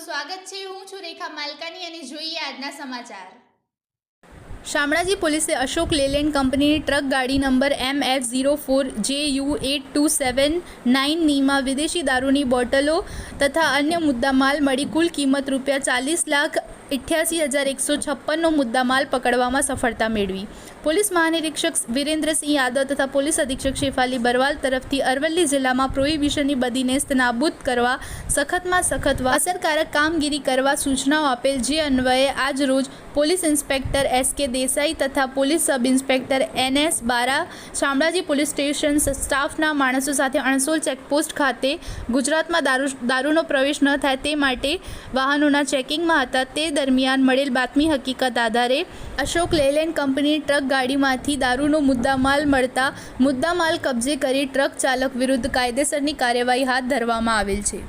સ્વાગત છે. હું છું રેખા માલકાની અને જોઈએ આજના સમાચાર. શામળાજી પોલીસે અશોક લેલેન્ડ કંપનીની ટ્રક ગાડી number M F zero four J U eight two seven નાઇનનીમાં વિદેશી દારૂની બોટલો તથા અન્ય મુદ્દામાલ મળી કુલ કિંમત રૂપિયા ચાલીસ લાખ અઠ્યાસી હજાર એકસો છપ્પનનો મુદ્દામાલ પકડવામાં સફળતા મેળવી. પોલીસ મહાનિરીક્ષક વિરેન્દ્રસિંહ યાદવ તથા પોલીસ અધિક્ષક શેફાલી બરવાલ તરફથી અરવલ્લી જિલ્લામાં પ્રોહિબિશનની બદી નેસ્ત નાબૂદ કરવા, સખતમાં સખત અસરકારક કામગીરી કરવા સૂચનાઓ આપેલ જે અન્વયે આજ રોજ police inspector S K Desai તથા police sub inspector N S Bara Shamlaji police station સ્ટાફના માણસો સાથે અણસોલ ચેકપોસ્ટ ખાતે ગુજરાતમાં દારૂ દારૂનો પ્રવેશ ન થાય તે માટે વાહનોના ચેકિંગમાં હતા. તે દરમિયાન મળેલ બાતમી હકીકત આધારે અશોક લેલેન્ડ કંપની ટ્રક ગાડીમાંથી દારૂનો મુદ્દામાલ મળતા મુદ્દામાલ કબજે કરી ટ્રક ચાલક વિરુદ્ધ કાયદેસરની કાર્યવાહી હાથ ધરવામાં આવેલ છે.